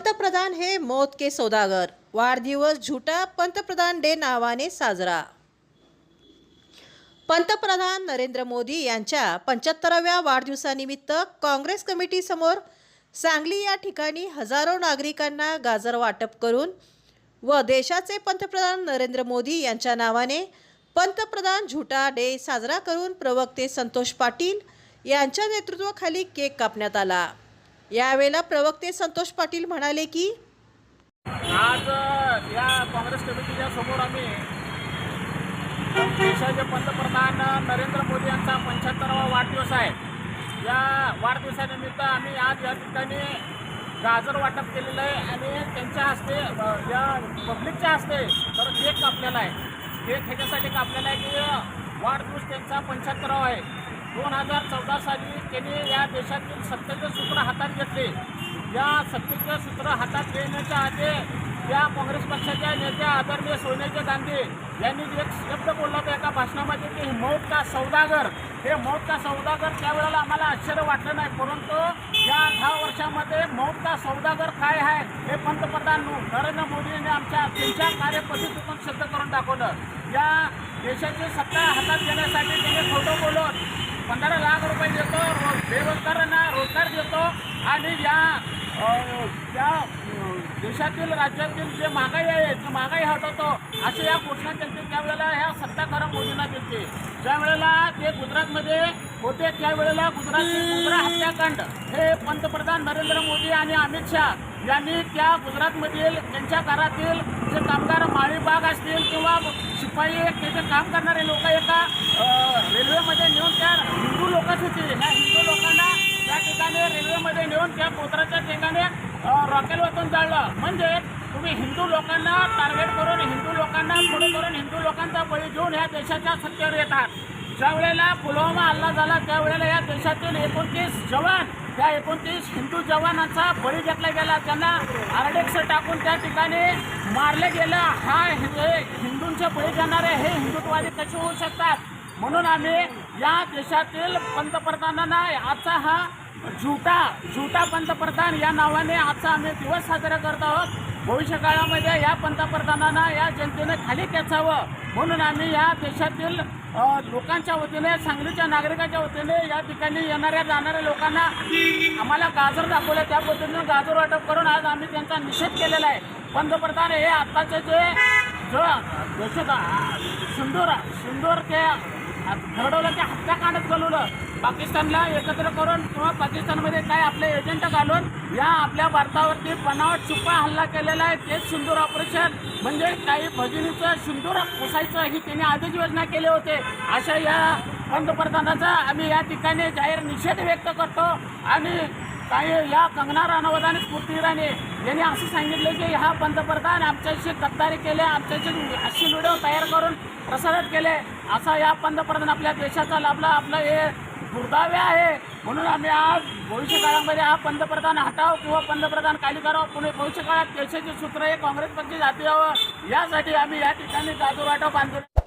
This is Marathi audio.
पंतप्रधान हे मौत के सौदागर. वाढदिवस झुटा पंतप्रधान डे नावाने साजरा. पंतप्रधान नरेंद्र मोदी यांच्या पंच्याहत्तराव्या वाढदिवसानिमित्त काँग्रेस कमिटीसमोर सांगली या ठिकाणी हजारो नागरिकांना गाजर वाटप करून व देशाचे पंतप्रधान नरेंद्र मोदी यांच्या नावाने पंतप्रधान झुटा डे साजरा करून प्रवक्ते संतोष पाटील यांच्या नेतृत्वाखाली केक कापण्यात आला. यावेळेला प्रवक्ते संतोष पाटील म्हणाले की आज या काँग्रेस कमिटीच्या समोर आम्ही देशाचे पंतप्रधान नरेंद्र मोदी यांचा पंच्याहत्तरावा वाढदिवस आहे. या वाढदिवसानिमित्त आम्ही आज या ठिकाणी गाजर वाटप केलेलं आहे आणि त्यांच्या हस्ते या पब्लिकच्या हस्ते तर केक कापलेला आहे. केक ह्याच्यासाठी कापलेला आहे की वाढदिवस त्यांचा पंच्याहत्तरावा आहे. दोन हजार चौदा साली त्यांनी या देशातील सत्तेचे सूत्र हातात घेतले. या सत्तेचे सूत्र हातात घेण्याच्या आधी या काँग्रेस पक्षाच्या नेत्या आदरणीय सोनिया गांधी यांनी जे एक शब्द बोलला होता एका भाषणामध्ये की मौत का सौदागर. हे मौत का सौदागर त्यावेळेला आम्हाला आश्चर्य वाटलं नाही परंतु या दहा वर्षामध्ये मौत का सौदागर काय आहे हे पंतप्रधान नरेंद्र मोदी यांनी आमच्या त्यांच्या कार्यपद्धतीतून सिद्ध करून दाखवलं. या देशाची सत्ता हातात घेण्यासाठी त्यांनी खोटं बेरोजगारांना रोजगार देतो आणि या त्या देशातील राज्यातील जे महागाई आहे ती महागाई हटवतो. अशी या घोषणा त्यांची त्यावेळेला ह्या सत्ताधारा मोदींना देते ज्या वेळेला ते गुजरातमध्ये होते त्यावेळेला गुजरातचे मुंद्रा हत्याकांड हे पंतप्रधान नरेंद्र मोदी आणि अमित शहा यांनी त्या गुजरातमधील त्यांच्या घरातील जे कामगार माळीबाग असतील किंवा शिपाई त्याचे काम करणारे लोक एका अ, रेल्वेमध्ये नेऊन त्या हिंदू लोकच होती ह्या हिंदू लोकांना त्या ठिकाणी रेल्वेमध्ये नेऊन त्या कोत्राच्या ठिकाणी अ, वाचून जाळलं. म्हणजे तुम्ही हिंदू लोकांना टार्गेट करून हिंदू लोकांना पुढे करून हिंदू लोकांचा बळी घेऊन ह्या देशाच्या सत्तेवर येतात. ज्या वेळेला पुलवामा हल्ला झाला त्यावेळेला या देशातील एकोणतीस जवान त्या एकोणतीस हिंदू जवानांचा बळी घेतला गेला. त्यांना आरडेक्स टाकून त्या ठिकाणी मारले गेलं. हा हे हिंदूंचे बळी जाणारे हे हिंदुत्ववादी कसे होऊ शकतात? म्हणून आम्ही या देशातील पंतप्रधानांना आजचा हा झुटा झुटा पंतप्रधान या नावाने आजचा आम्ही दिवस साजरा करत आहोत. भविष्य काळामध्ये या पंतप्रधानांना या जनतेने खाली खेचावं. म्हणून आम्ही या देशातील लोकांच्या वतीने सांगलीच्या नागरिकांच्या वतीने या ठिकाणी येणाऱ्या जाणाऱ्या लोकांना आम्हाला गाजर दाखवले. त्या पद्धतीनं गाजर वाटप करून आज आम्ही त्यांचा निषेध केलेला आहे. पंतप्रधान हे आत्ताचे जे जो सिंदूर सिंदूर ते घडवलं ते हत्याकांडच घालवलं पाकिस्तानला एकत्र करून किंवा पाकिस्तानमध्ये काय आपले एजंट घालून या आपल्या भारतावरती बनावट छुपा हल्ला केलेला आहे. तेच सिंदूर ऑपरेशन म्हणजे काही भगिनीचं सिंदूर पुसायचं ही त्यांनी आधीच योजना केले होते. अशा या पंतप्रधानाचा आम्ही या ठिकाणी जाहीर निषेध व्यक्त करतो. आणि काही या कंगना राणावत आणि स्फूर्ती इराणी यांनी असं सांगितलं की हा पंतप्रधान आमच्याशी गद्दारी केले आमच्याशी अशी व्हिडिओ तयार करून प्रसारित केले. असा या पंतप्रधान आपल्या देशाचा लाभला. आपलं हे दुर्दाव्य आहे. म्हणून आम्ही आज भविष्य काळामध्ये हा पंतप्रधान हटाव किंवा पंतप्रधान खाली करावं. पुणे भविष्य काळात देशाचे सूत्र हे काँग्रेस पक्ष जाती यावं यासाठी आम्ही या ठिकाणी जादू वाटप आंदोलन